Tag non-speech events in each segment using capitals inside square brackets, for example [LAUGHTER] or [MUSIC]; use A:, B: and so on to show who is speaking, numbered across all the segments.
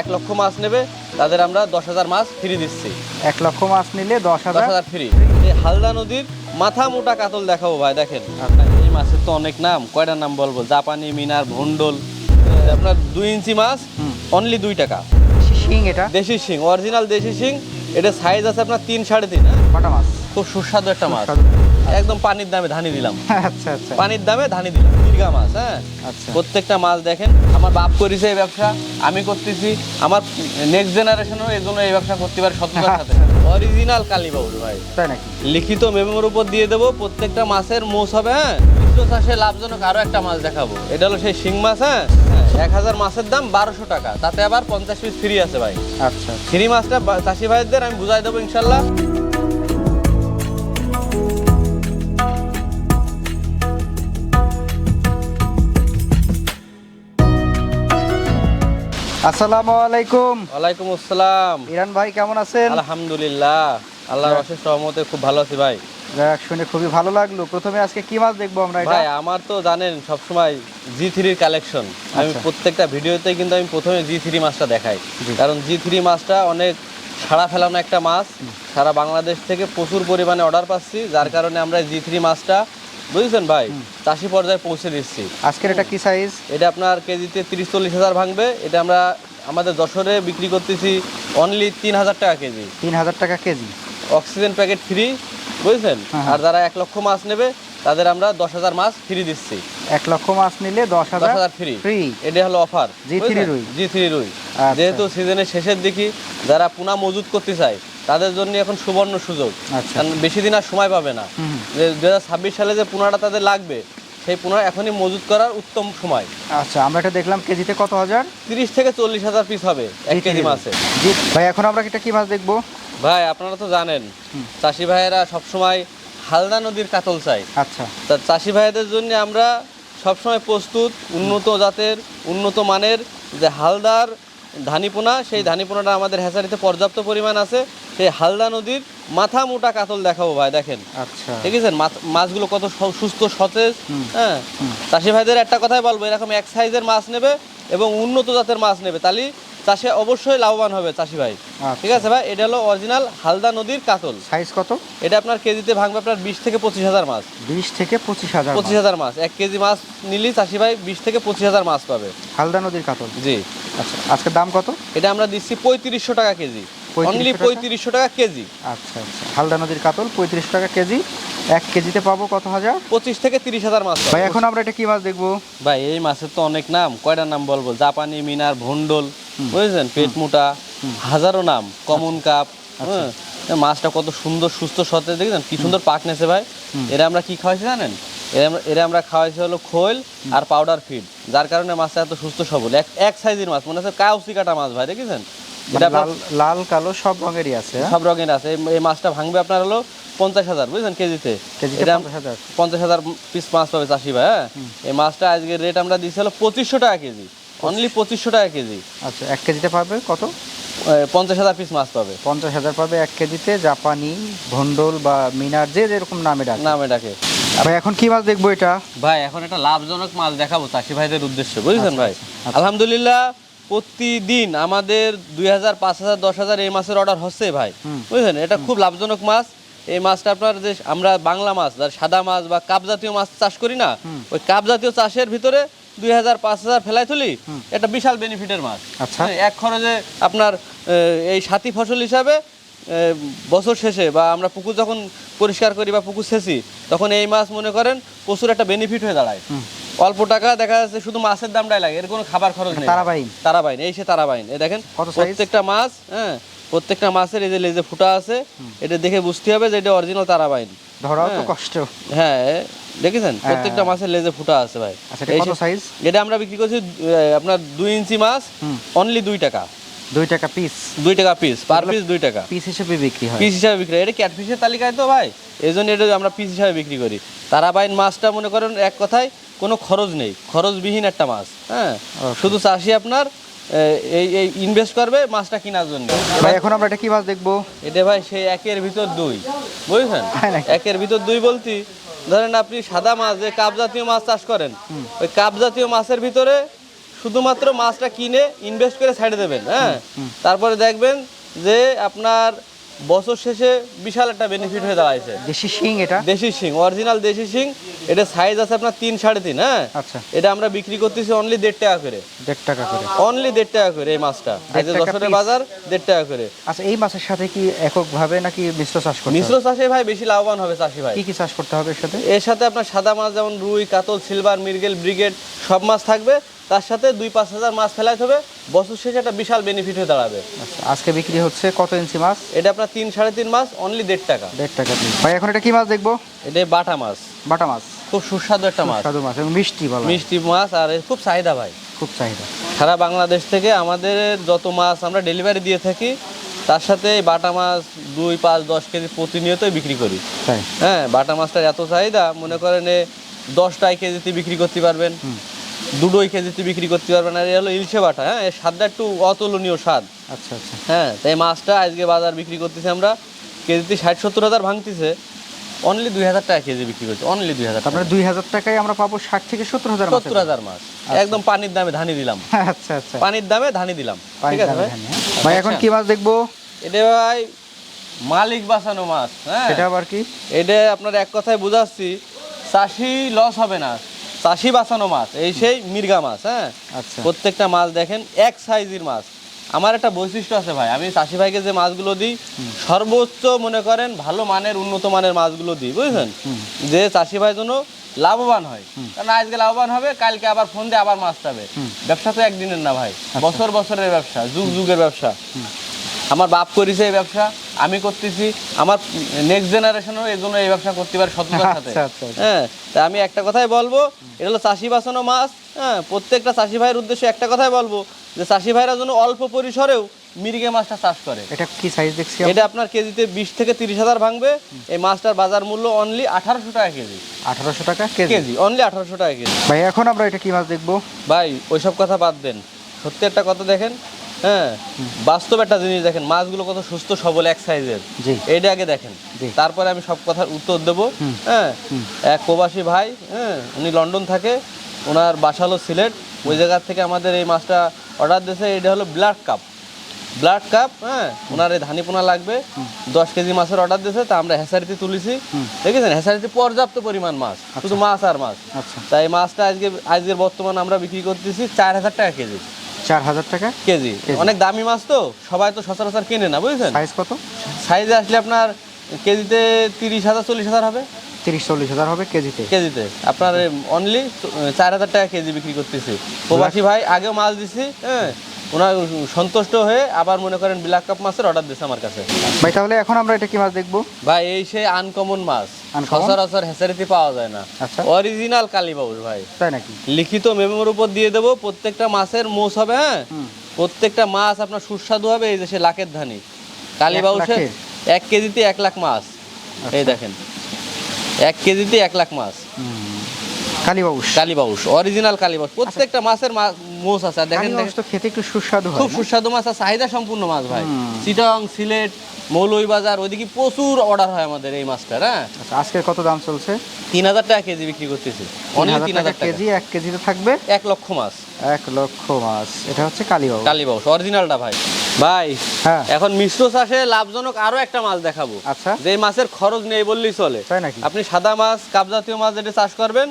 A: এক লক্ষ মাছ নেবে তাদের আমরা দশ হাজার মাছ ফ্রি দিচ্ছি।
B: এক লক্ষ মাছ নিলে দশ
A: দশ
B: হাজার?
A: হাজার ফ্রি এই হালদা নদীর মাথা মোটা কাতল দেখাবো ভাই দেখেন। এই মাছের তো অনেক নাম কয়টার নাম বলব? জাপানি মিনার ভন্ডল আপনার দুই ইঞ্চি মাছ
B: হুম।
A: অনলি দুই টাকা।
B: শিং এটা?
A: দেশি শিং অরিজিনাল দেশি শিং এটা সাইজ আছে আপনার তিন সাড়ে তিন হ্যাঁ?
B: কটা মাছ?
A: খুব সুস্বাদু একটা মাছ। একদম পানির দামে ধানি দিলাম। [LAUGHS]
B: আচ্ছা আচ্ছা।
A: পানির দামে ধানি দিলাম। দীর্ঘা মাছ হ্যাঁ?
B: আচ্ছা।
A: প্রত্যেকটা মাছ দেখেন আমার বাপ করেছে এই ব্যবসা আমি করতেছি আমার নেক্সট জেনারেশনও এই জন্য এই ব্যবসা করতে পারে [LAUGHS] সত্যতার সাথে। অরিজিনাল কালীবাবুর ভাই।
B: তাই নাকি?
A: লিখিত মেমোর উপর দিয়ে দেবো প্রত্যেকটা মাছের মোষ হবে হ্যাঁ? চাষে লাভজনক আরও একটা মাছ দেখাবো। এটা হলো সেই শিং মাছ হ্যাঁ? এক হাজার মাছের দাম বারোশো টাকা। তাতে আবার পঞ্চাশ পিস ফ্রি আছে ভাই।
B: আচ্ছা।
A: ফ্রি মাছটা চাষি ভাইদের আমি বুঝাই দেবো ইনশাল্লাহ।
B: আসসালামু আলাইকুম।
A: ওয়ালাইকুম আসসালাম।
B: ইরান ভাই কেমন আছেন?
A: আলহামদুলিল্লাহ। আল্লাহর অশেষ রহমতে খুব ভালো আছি ভাই।
B: যাক শুনে খুবই ভালো লাগল। প্রথমে আজকে কি মাছ দেখব আমরা
A: ভাই আমার তো জানেন সবসময় জি থ্রির কালেকশন আমি
B: আচ্ছা।
A: প্রত্যেকটা ভিডিওতে কিন্তু আমি প্রথমে জি থ্রি মাছটা দেখাই। কারণ জি থ্রি মাছটা অনেক সাড়া ফেলানো একটা মাছ। সারা বাংলাদেশ থেকে প্রচুর পরিমাণে অর্ডার পাচ্ছি। যার কারণে আমরা জি থ্রি মাছটা বুঝেছেন ভাই? চাষি পর্যায়ে পৌঁছে দিচ্ছি।
B: আজকের এটা কি সাইজ
A: এটা আপনার কেজিতে তিরিশ চল্লিশ হাজার ভাঙবে। এটা আমরা আমাদের যশোরে বিক্রি করতেছি অনলি তিন হাজার টাকা কেজি।
B: তিন হাজার টাকা কেজি।
A: অক্সিজেন প্যাকেট ফ্রি বুঝেছেন?
B: হ্যাঁ।
A: আর যারা এক লক্ষ মাছ নেবে তাদের আমরা দশ হাজার মাছ ফ্রি দিচ্ছি।
B: এক লক্ষ মাছ নিলে দশ হাজার
A: ফ্রি
B: ফ্রি
A: এটা হলো অফার
B: জি থ্রি রুই।
A: জি থ্রি রুই।
B: আচ্ছা।
A: যেহেতু সিজনের শেষের দিকে যারা পুনা মজুত করতে চায় তাদের জন্য এখন সুবর্ণ সুযোগ।
B: আচ্ছা।
A: কারণ বেশি দিন আর সময় পাবে না। যে দু হাজার ছাব্বিশ সালে যে পুনাটা তাদের লাগবে সেই পুনা এখনই মজুত করার উত্তম সময়।
B: আচ্ছা আমরা এটা দেখলাম কেজিতে কত হাজার?
A: তিরিশ থেকে চল্লিশ হাজার পিস হবে এক কেজি। মাছে
B: ভাই এখন আমরা এটা কি মাছ দেখব?
A: ভাই আপনারা তো জানেন। চাষি ভাইয়েরা সবসময় হালদা নদীর কাতল চাই
B: আচ্ছা।
A: তা চাষি ভাইদের জন্য আমরা সবসময় প্রস্তুত উন্নত জাতের উন্নত মানের যে হালদার ধানিপোনা সেই ধানিপোনাটা আমাদের হ্যাচারিতে পর্যাপ্ত পরিমাণ আছে। সেই হালদা নদীর মাথা মোটা কাতল দেখাবো ভাই দেখেন।
B: আচ্ছা।
A: দেখেছেন আছে? মাছগুলো কত সুস্থ সতেজ হ্যাঁ? চাষি ভাইদের একটা কথাই বলব এরকম এক সাইজের মাছ নেবে এবং উন্নত জাতের মাছ নেবে। তাহলে চাষে অবশ্যই লাভবান হবে চাষি ভাই।
B: আচ্ছা।
A: ঠিক আছে ভাই এটা হলো অরিজিনাল হালদা নদীর কাতল।
B: সাইজ কত?
A: এটা আপনার কেজিতে ভাঙবে আপনার বিশ থেকে পঁচিশ হাজার মাছ।
B: বিশ থেকে পঁচিশ হাজার
A: পঁচিশ হাজার মাছ এক কেজি মাছ নিলেই চাষি ভাই বিশ থেকে পঁচিশ হাজার মাছ পাবে।
B: হালদা নদীর কাতল?
A: জি।
B: আচ্ছা আজকের দাম কত?
A: এটা আমরা দিচ্ছি পঁয়ত্রিশশো টাকা কেজি।
B: 3500
A: অনলি পঁয়ত্রিশশো টাকা কেজি।
B: আচ্ছা আচ্ছা। হালদা নদীর কাতল পঁয়ত্রিশ টাকা কেজি। এক কেজিতে পাবো কত হাজার?
A: পঁচিশ থেকে তিরিশ হাজার মাছ।
B: ভাই এখন আমরা এটা কি মাছ দেখব?
A: ভাই এই মাছের তো অনেক নাম। কয়টার নাম বলব? জাপানি মিনার ভন্ডল। বুঝেছেন? পেট মোটা হাজারো নাম কমন কাপ হ্যাঁ? মাছটা কত সুন্দর সুস্থ সতেজ দেখেছেন? কি সুন্দর পাক নেছে ভাই। এরা আমরা কি খাওয়াইছি জানেন? এরা আমরা- খাওয়াইছি হলো খোল আর পাউডার ফিড যার কারণে মাছটা এত সুস্থ সবল। এক এক সাইজের মাছ মনে হচ্ছে কাউসি কাটা মাছ ভাই দেখেছেন?
B: মানে
A: এটা
B: লাল লাল কালো সব রঙেরই আছে হ্যাঁ?
A: সব রঙের আছে। এই- মাছটা ভাঙবে আপনার হলো পঞ্চাশ হাজার বুঝলেন কেজিতে?
B: কেজিতে
A: এটা
B: পঞ্চাশ হাজার।
A: পঞ্চাশ হাজার পিস মাছ পাবে চাষি ভাই হ্যাঁ? এই মাছটা আজকে রেট আমরা দিচ্ছি হলো পঁচিশশো টাকা কেজি। অনলি পঁচিশশো টাকা কেজি।
B: আচ্ছা এক কেজিতে পাবে কত?
A: পঞ্চাশ হাজার পিস মাছ পাবে।
B: পঞ্চাশ হাজার পাবে এক কেজিতে জাপানি ভন্ডল বা মিনার যে যেরকম নামে ডাকে।
A: নামে ডাকে।
B: ভাই এখন কি মাছ দেখব এটা?
A: ভাই এখন একটা লাভজনক মাছ দেখাবো চাষি ভাইদের উদ্দেশ্যে বুঝলেন ভাই? আলহামদুলিল্লাহ প্রতিদিন আমাদের দুই হাজার পাঁচ হাজার দশ হাজার এই মাছের অর্ডার হচ্ছে ভাই। বুঝলেন এটা খুব লাভজনক মাছ। এই মাছটা আপনার যে আমরা বাংলা মাছ সাদা মাছ বা কাপ জাতীয় মাছ চাষ করি না ওই কাপ জাতীয় চাষের ভিতরে দুই হাজার পাঁচ হাজার ফেলাই তুলি এটা বিশাল বেনিফিটের মাছ
B: আচ্ছা।
A: হ্যাঁ, এক খরচে আপনার এই সাথী ফসল হিসাবে বছর শেষে বা আমরা পুকুর যখন পরিষ্কার করি বা পুকুর শেষি তখন এই মাছ মনে করেন প্রচুর একটা বেনিফিট হয়ে দাঁড়ায় অল্প টাকা দেখা যাচ্ছে শুধু মাছের দামটাই লাগে এর কোনো খাবার খরচ নেই
B: তারাবাইন।
A: তারাবাইন এই সে তারাবাইন এই দেখেন? প্রত্যেকটা মাছ হ্যাঁ প্রত্যেকটা মাছের এই যে লেজে ফুটা আছে এটা দেখে বুঝতে হবে যে এটা অরিজিনাল তারাবাইন।
B: ধরাও তো
A: হ্যাঁ।
B: কষ্ট।
A: হ্যাঁ দেখেছেন? প্রত্যেকটা মাছের লেজে ফুটা আছে ভাই।
B: আচ্ছা, কত
A: সে-
B: size?
A: এটা আমরা বিক্রি করছি আপনার দুই ইঞ্চি মাছ অনলি দুই টাকা।
B: দুই টাকা পিস
A: দুই টাকা পিস পার পিস দুই টাকা।
B: পিস হিসেবে বিক্রি হয়।
A: পিস হিসাবে বিক্রি হয়। এটা ক্যাটফিশের তালিকায় তো ভাই। এই জন্য এটা আমরা পিস হিসাবে বিক্রি করি। তারাবাইন মাছটা মনে করেন এক কথায় কোনো খরচ নেই। খরচবিহীন একটা মাছ। হ্যাঁ। শুধু চাষি আপনার এই এই ইনভেস্ট করবে মাছটা কেনার জন্য।
B: ভাই এখন আমরা এটা কি মাছ দেখব?
A: এটা ভাই সেই একের ভিতর দুই। বুঝছেন? একের ভিতর দুই বলতে। ধরেন আপনি সাদা মাছ যে কাপ জাতীয় মাছ চাষ করেন ওই কাপ জাতীয় মাছের ভিতরে শুধুমাত্র মাছটা কিনে ইনভেস্ট করে ছেড়ে দেবেন হ্যাঁ? তারপরে দেখবেন যে আপনার বছর শেষে বিশাল একটা বেনিফিট হয়ে দাঁড়াইছে।
B: দেশি শিং এটা?
A: দেশি শিং অরিজিনাল দেশি শিং। এটা সাইজ আছে আপনার তিন সাড়ে তিন হ্যাঁ?
B: আচ্ছা।
A: এটা আমরা বিক্রি করতেছি অনলি দেড় টাকা করে।
B: দেড় টাকা করে।
A: অনলি দেড় টাকা করে এই মাছটা।
B: piece?
A: বাজার দেড় টাকা করে।
B: আচ্ছা এই মাছের সাথে কি এককভাবে নাকি মিশ্র চাষ করতে
A: মিশ্র চাষে ভাই বেশি লাভবান হবে চাষি ভাই।
B: কি কি চাষ করতে হবে এর সাথে?
A: এর সাথে আপনার সাদা মাছ যেমন রুই কাতল সিলভার মির্গেল ব্রিগেড সব মাছ থাকবে। তার সাথে দুই পাঁচ হাজার মাছ ফেলাইতে হবে। বছর শেষে একটা বিশাল বেনিফিট হয়ে দাঁড়াবে।
B: আচ্ছা আজকে বিক্রি হচ্ছে কত ইঞ্চি মাছ?
A: এটা আপনার তিন সাড়ে তিন মাস অনলি দেড় টাকা।
B: দেড় টাকা। ভাই এখন এটা কি মাছ দেখব?
A: এটা বাটা মাছ।
B: বাটা মাছ।
A: খুব সুস্বাদু একটা মাছ।
B: সাধু মাছ এবং মিষ্টি
A: মিষ্টি মাছ আর খুব চাহিদা ভাই।
B: খুব চাহিদা।
A: সারা বাংলাদেশ থেকে আমাদের যত মাছ আমরা ডেলিভারি দিয়ে থাকি তার সাথে এই বাটা মাছ দুই পাঁচ দশ কেজি প্রতিনিয়তই বিক্রি করি। হ্যাঁ বাটা মাছটার এত চাহিদা মনে করেন এ দশটাই কেজিতে বিক্রি করতে পারবেন। দুটোই কেজিতে বিক্রি করতে পারবেন। আর এ হলো ইলশে বাটা হ্যাঁ? এর স্বাদটা একটু অতুলনীয় স্বাদ।
B: আচ্ছা আচ্ছা।
A: হ্যাঁ তাই মাছটা আজকে বাজার বিক্রি করতেছি আমরা। কেজিতে ষাট সত্তর হাজার ভাঙতেছে। অনলি দুই হাজার টাকা কেজি বিক্রি করছে অনলি দুই হাজার
B: তারপরে দুই হাজার টাকায় আমরা পাবো ষাট থেকে সত্তর হাজার
A: সত্তর হাজার মাছ। একদম পানির দামে ধানি দিলাম।
B: আচ্ছা আচ্ছা।
A: পানির দামে ধানি দিলাম। ঠিক আছে ভাই?
B: হ্যাঁ। ভাই এখন
A: আচ্ছা।
B: কি মাছ দেখব?
A: এটা ভাই মালিক বাঁচানো মাছ হ্যাঁ?
B: এটা আবার কি?
A: এটা আপনার এক কথায় বুঝাচ্ছি চাষি লস হবে না। চাষি বাঁচানো মাছ এই সেই মির্গা মাছ হ্যাঁ?
B: আচ্ছা।
A: প্রত্যেকটা মাছ দেখেন এক সাইজের মাছ। আমার একটা বৈশিষ্ট্য আছে ভাই আমি চাষি ভাইকে যে মাছগুলো দিই সর্বোচ্চ মনে করেন ভালো মানের উন্নত মানের মাছগুলো দিই বুঝলেন যে চাষি ভাই জন্য লাভবান হয়। কারণ আজকে লাভবান হবে কালকে আবার ফোন দিয়ে আবার মাছ পাবে ব্যবসা তো একদিনের না ভাই বছর বছরের ব্যবসা যুগ যুগের ব্যবসা। আমার বাপ করেছে এই ব্যবসা আমি করতেছি আমার নেক্সট জেনারেশনও এই জন্য এই ব্যবসা করতে পারে সততার সাথে।
B: আচ্ছা, আচ্ছা, আচ্ছা।
A: হ্যাঁ তা আমি একটা কথাই বলব এটা হলো চাষি বাঁচানো মাছ হ্যাঁ প্রত্যেকটা চাষি ভাইয়ের উদ্দেশ্যে একটা কথাই বলব যে চাষি ভাইরা যেন অল্প পরিসরেও মিরিগে মাছটা চাষ করে।
B: এটা কি সাইজ দেখছি
A: এটা আপনার কেজিতে বিশ থেকে তিরিশ হাজার ভাঙবে এই মাছটার বাজার মূল্য অনলি আঠারোশো টাকা কেজি।
B: আঠারোশো টাকা কেজি?
A: অনলি আঠারোশো টাকা কেজি।
B: ভাই এখন আমরা এটা কি মাছ দেখব?
A: ভাই ওইসব কথা বাদ দেন। সত্যি একটা কথা দেখেন হ্যাঁ বাস্তব একটা জিনিস দেখেন মাছগুলো কত সুস্থ সবল এক সাইজের।
B: জি।
A: এইটা আগে দেখেন। তারপরে আমি সব কথার উত্তর দেবো। হ্যাঁ এক প্রবাসী ভাই হ্যাঁ উনি লন্ডন থাকে ওনার বাসা হলো সিলেট। ওই জায়গা থেকে আমাদের এই মাছটা অর্ডার দিয়েছে এটা হলো ব্লাড কাপ। ব্লাড কাপ হ্যাঁ ওনার এই ধানিপোনা লাগবে। দশ কেজি মাছের অর্ডার দিয়েছে তা আমরা হেসারিতে তুলেছি। দেখেছেন? হেসারিতে পর্যাপ্ত পরিমাণ মাছ শুধু মাছ আর মাছ।
B: আচ্ছা।
A: তাই মাছটা আজকে আজকের বর্তমান আমরা বিক্রি করতেছি চার হাজার টাকা কেজি।
B: চার হাজার টাকা?
A: কেজি। অনেক দামি মাছ তো সবাই তো সচরাচর কেনে না বুঝছেন?
B: সাইজ কত?
A: সাইজে আসলে আপনার কেজিতে তিরিশ হাজার চল্লিশ হাজার হবে।
B: তিরিশ চল্লিশ হাজার হবে কেজিতে?
A: কেজিতে। আপনার অনলি চার হাজার টাকা কেজি বিক্রি করতেছি। প্রবাসী ভাই আগেও মাছ দিছি হ্যাঁ ওনার সন্তুষ্ট হয়ে আবার মনে করেন ব্ল্যাক কাপ মাছের অর্ডার দিচ্ছে আমার কাছে।
B: ভাই তাহলে এখন আমরা এটা কি মাছ দেখব?
A: ভাই এই সেই আনকমন মাছ। সচরাচর হেসারিতে পাওয়া যায় না।
B: আচ্ছা।
A: অরিজিনাল কালীবাউস ভাই।
B: তাই নাকি?
A: লিখিত মেমোর উপর দিয়ে দেবো প্রত্যেকটা মাছের মোষ হবে হ্যাঁ। প্রত্যেকটা মাছ আপনার সুস্বাদু হবে এই যে সে লাখের ধানি।
B: লাখের?
A: এক কেজিতে এক লাখ মাছ। এই দেখেন এক কেজিতে এক লাখ মাছ।
B: কালীবাউস
A: কালীবাউস অরিজিনাল কালীবাউস প্রত্যেকটা মাছের মোষ আছে। দেখেন দেখেন।
B: তো খেতে একটু সুস্বাদু
A: খুব সুস্বাদু মাছ আর চাহিদা সম্পূর্ণ মাছ ভাই। চিটং সিলেট মৌলভীবাজার ওইদিকে প্রচুর অর্ডার হয় আমাদের এই মাছটার হ্যাঁ?
B: আচ্ছা আজকের কত দাম চলছে?
A: তিন হাজার টাকা কেজি বিক্রি করতেছি।
B: হাজার
A: তিন হাজার
B: কেজি এক কেজিতে থাকবে?
A: এক লক্ষ মাছ।
B: এক লক্ষ মাছ। এটা হচ্ছে কালীবাউস
A: কালীবাউস অরিজিনালটা ভাই। ভাই
B: হ্যাঁ।
A: এখন মিশ্র চাষে লাভজনক আরও একটা মাছ দেখাবো।
B: আচ্ছা।
A: যে মাছের খরচ নেই বললেই চলে।
B: তাই নাকি?
A: আপনি সাদা মাছ কাপ জাতীয় মাছ যেটা চাষ করবেন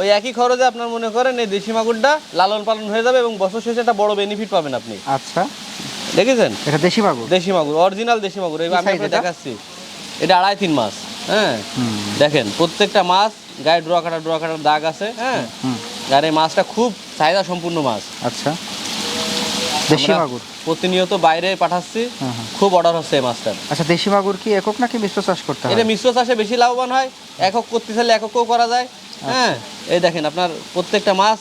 A: ওই একই খরচে আপনার মনে করেন এই দেশি মাগুরটা লালন পালন হয়ে যাবে এবং বছর শেষে একটা বড় বেনিফিট পাবেন আপনি।
B: আচ্ছা।
A: দেখেছেন?
B: এটা দেশি মাগুর।
A: দেশি মাগুর অরিজিনাল দেশি মাগুর।
B: এই
A: আমি আপনাকে দেখাচ্ছি। এটা আড়াই তিন মাস হ্যাঁ? দেখেন প্রত্যেকটা মাছ গায়ে ডোয়া কাটা ডোয়া কাটার দাগ আছে হ্যাঁ? আর এই মাছটা খুব চাহিদা সম্পূর্ণ মাছ।
B: আচ্ছা। দেশি মাগুর
A: প্রতিনিয়ত বাইরে পাঠাচ্ছি
B: হুম, হুম।
A: খুব অর্ডার হচ্ছে এই মাছটার।
B: আচ্ছা দেশি মাগুর কি একক নাকি মিশ্র চাষ করতে হয়?
A: এটা মিশ্র চাষে বেশি লাভবান হয় একক করতে চাইলে এককও করা যায় হ্যাঁ। এই দেখেন আপনার প্রত্যেকটা মাছ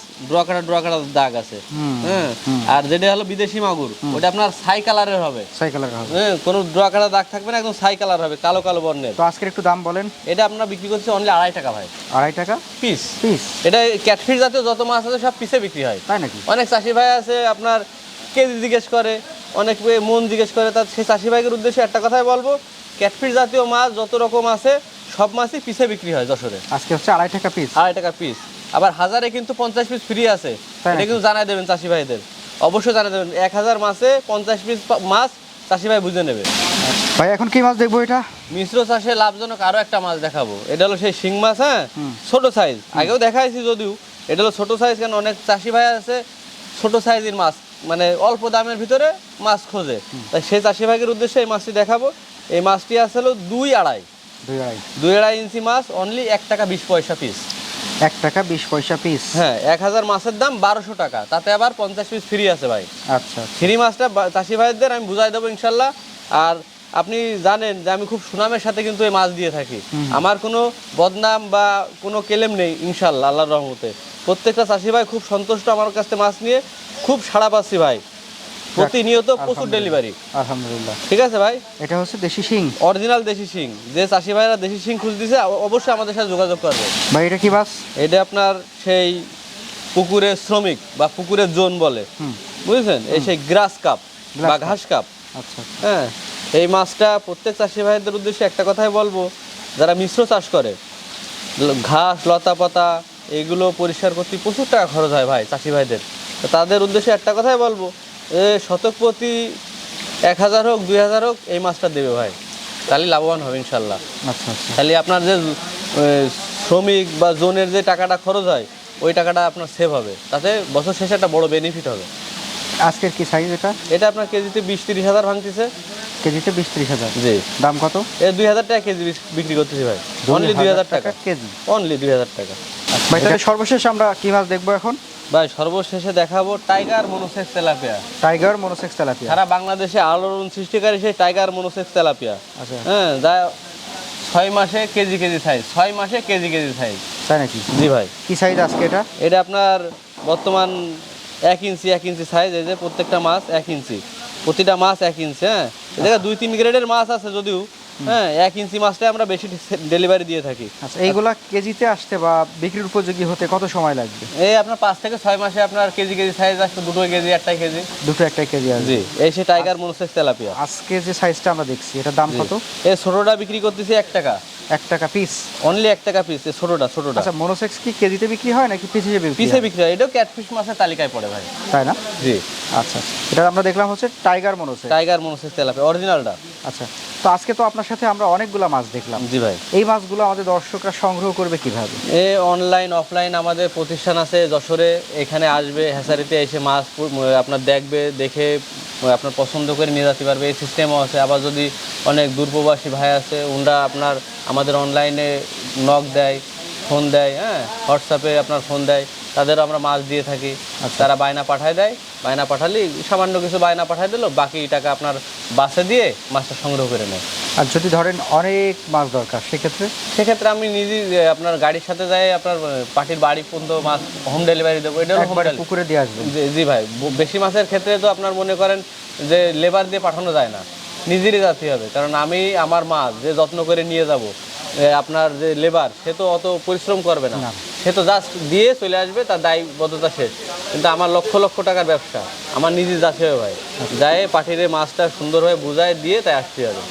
A: দাগ আছে হ্যাঁ। আর যেটা হলো বিদেশি মাগুর ওটা আপনার ছাই কালারের হবে।
B: সাইকেলের হবে।
A: হ্যাঁ কোনো ড্রকাটা দাগ থাকবে না একদম ছাই কালার হবে কালো কালো বর্ণের।
B: তো আজকের একটু দাম বলেন।
A: এটা আপনারা বিক্রি করছে অনলি আড়াই টাকা ভাই।
B: আড়াই টাকা?
A: পিস
B: পিস
A: এটা ক্যাটফিশ জাতীয় যত মাছ আছে সব পিসে বিক্রি হয়।
B: তাই নাকি?
A: অনেক চাষি ভাই আছে আপনার কেজি জিজ্ঞেস করে অনেক মন জিজ্ঞেস করে তার সেই চাষি ভাইয়ের উদ্দেশ্যে একটা কথাই বলব ক্যাটফিশ জাতীয় মাছ যত রকম আছে সব মাছই পিসে বিক্রি হয় যশোরে।
B: আজকে হচ্ছে আড়াই টাকা পিস
A: আড়াই টাকা পিস আবার হাজারে কিন্তু পঞ্চাশ পিস ফ্রি আছে। এটা কিন্তু জানাই দেবেন চাষি ভাইদের অবশ্যই জানাই দেবেন। এক হাজার মাসে পঞ্চাশ পিস মাছ চাষি ভাই বুঝে নেবে।
B: ভাই এখন কি মাছ দেখব এটা?
A: মিশ্র চাষে লাভজনক আরও একটা মাছ দেখাবো। এটা হলো সেই শিং মাছ হ্যাঁ? ছোট সাইজ আগেও দেখাইছি যদিও। এটা হলো ছোট সাইজ কেন অনেক চাষি ভাই আছে ছোট সাইজের মাছ। মানে অল্প দামের ভিতরে মাছ খোঁজে। তাই সেই চাষি ভাইয়ের উদ্দেশ্যে এই মাছটি দেখাবো। এই মাছটি আছে হলো দুই আড়াই।
B: দুই আড়াই।
A: দুই আড়াই ইঞ্চি মাছ অনলি এক টাকা বিশ পয়সা পিস
B: এক টাকা বিশ পয়সা পিস
A: হ্যাঁ এক হাজার মাছের দাম বারোশো টাকা। তাতে আবার পঞ্চাশ পিস ফ্রি আছে ভাই।
B: আচ্ছা
A: ফ্রি মাছটা বা- চাষি ভাইদের আমি বুঝাই দেবো ইনশাল্লাহ। আর আপনি জানেন যে আমি খুব সুনামের সাথে কিন্তু এই মাছ দিয়ে থাকি। আমার কোনো বদনাম বা কোনো কেলেম নেই ইনশাল্লাহ আল্লাহর রহমতে। প্রত্যেকটা চাষি ভাই খুব সন্তুষ্ট আমার কাছে মাছ নিয়ে। খুব সাড়া পাচ্ছি ভাই। প্রতিনিয়ত প্রচুর। ডেলিভারি
B: আলহামদুলিল্লাহ।
A: ঠিক আছে ভাই?
B: এটা হচ্ছে দেশি শিং।
A: অরিজিনাল দেশি শিং। যে চাষি ভাইরা দেশি শিং খুঁজ দিছে অবশ্যই আমাদের সাথে যোগাযোগ করবে।
B: ভাই এটা কি মাছ
A: এটা আপনার সেই পুকুরের শ্রমিক বা পুকুরের জোন বলে। বুঝেছেন? এই সেই গ্রাস কাপ বা ঘাস কাপ।
B: আচ্ছা
A: হ্যাঁ এই মাছটা প্রত্যেক চাষি ভাইদের উদ্দেশ্যে একটা কথাই বলব যারা মিশ্র চাষ করে ঘাস লতা পাতা এগুলো পরিষ্কার করতে প্রচুর টাকা খরচ হয় ভাই চাষি ভাইদের। তাদের উদ্দেশ্যে একটা কথাই বলব এ শতক প্রতি এক হাজার হোক দুই হাজার হোক এই মাছটা দেবে ভাই। তাহলে লাভবান হবে ইনশাল্লাহ।
B: আচ্ছা আচ্ছা।
A: তাহলে আপনার যে শ্রমিক বা জোনের যে টাকাটা খরচ হয় ওই টাকাটা আপনার সেভ হবে। তাতে বছর শেষে একটা বড় বেনিফিট হবে।
B: আজকের কি সাইজ এটা?
A: এটা আপনার কেজিতে বিশ তিরিশ হাজার ভাঙতেছে।
B: কেজিতে বিশ ত্রিশ হাজার?
A: জি।
B: দাম কত?
A: এ দুই হাজার টাকা কেজি বিক্রি করতেছি ভাই। অনলি দুই হাজার টাকা।
B: কেজি?
A: অনলি দুই হাজার টাকা।
B: ভাই তাহলে সর্বশেষ আমরা কি মাছ দেখব এখন?
A: ভাই সর্বশেষে দেখাবো tiger monosex tilapia.
B: Tiger monosex tilapia.
A: সারা বাংলাদেশে আলোড়ন সৃষ্টিকারী সেই টাইগার মনোসেক্স তেলাপিয়া।
B: আচ্ছা।
A: হ্যাঁ যা ছয় মাসে কেজি কেজি সাইজ ছয় মাসে কেজি কেজি সাইজ
B: তাই নাকি?
A: জি ভাই।
B: কি সাইজ আজকে এটা?
A: এটা আপনার বর্তমান এক ইঞ্চি এক ইঞ্চি সাইজ এই যে প্রত্যেকটা মাছ এক ইঞ্চি। প্রতিটা মাছ এক ইঞ্চি হ্যাঁ? এদিকে দুই তিন গ্রেডের মাছ আছে যদিও হ্যাঁ এক ইঞ্চি মাছটা আমরা বেশি ডেলিভারি দিয়ে থাকি।
B: আচ্ছা এইগুলা কেজিতে আসতে বা বিক্রির উপযোগী হতে কত সময় লাগবে?
A: এই আপনার পাঁচ থেকে ছয় মাসে আপনার কেজি কেজি সাইজ আসতে দুটো কেজি একটা কেজি।
B: দুটো একটা কেজি আসবে।
A: জি এই সে টাইগার মনোসেক্স তেলাপিয়া
B: আজকে যে সাইজটা আমরা দেখছি এটার দাম কত?
A: এই ছোটটা বিক্রি করতেছি এক টাকা।
B: এক টাকা পিস
A: অনলি এক টাকা পিস ছোটোটা ছোটোটা।
B: আচ্ছা মনোসেক্স কি কেজিতে বিক্রি হয় নাকি পিস হিসেবে
A: পিসে বিক্রি হয়। এটাও ক্যাটফিশ মাছের তালিকায় পড়ে ভাই।
B: তাই না?
A: জি।
B: আচ্ছা আচ্ছা। এটা আমরা দেখলাম হচ্ছে টাইগার মনোসেক্স
A: টাইগার মনোসেক্স অরিজিনালটা
B: আচ্ছা তো আজকে তো আপনার সাথে আমরা অনেকগুলা মাছ দেখলাম।
A: জি ভাই।
B: এই মাছগুলো আমাদের দর্শকরা সংগ্রহ করবে কীভাবে?
A: এ অনলাইন অফলাইন আমাদের প্রতিষ্ঠান আছে যশোরে। এখানে আসবে হ্যাসারিতে এসে মাছ আপনার দেখবে দেখে আপনার পছন্দ করে নিয়ে যেতে পারবে। এই সিস্টেমও আছে। আবার যদি অনেক দূরপ্রবাসী ভাই আছে ওনারা আপনার আমাদের অনলাইনে নক দেয় ফোন দেয় হ্যাঁ? হোয়াটসঅ্যাপে আপনার ফোন দেয় তাদেরও আমরা মাছ দিয়ে থাকি। তারা বায়না পাঠায় দেয় বায়না পাঠালে সামান্য কিছু বায়না পাঠায় দিল বাকি টাকা আপনার বাসে দিয়ে মাছটা সংগ্রহ করে নেয়।
B: আর যদি ধরেন অনেক মাছ দরকার সেক্ষেত্রে?
A: সেক্ষেত্রে আমি নিজেই এ, আপনার গাড়ির সাথে যাই আপনার পার্টির বাড়ি পর্যন্ত মাছ হোম ডেলিভারি দেবো এটা
B: পুকুরে দিয়ে আসবে
A: জি ভাই বেশি মাছের ক্ষেত্রে তো আপনার মনে করেন যে লেবার দিয়ে পাঠানো যায় না। নিজেরই যাতে হবে। কারণ আমি আমার মা যে যত্ন করে নিয়ে যাব আপনার যে লেবার সে তো অত পরিশ্রম করবে
B: না।
A: সে তো জাস্ট দিয়ে চলে আসবে তার দায়বদ্ধতা শেষ। কিন্তু আমার লক্ষ লক্ষ টাকার ব্যবসা আমার নিজে যাতে হবে ভাই। যায় পাঠিয়ে মাছটা সুন্দরভাবে বুঝায় দিয়ে তাই আসতে হবে।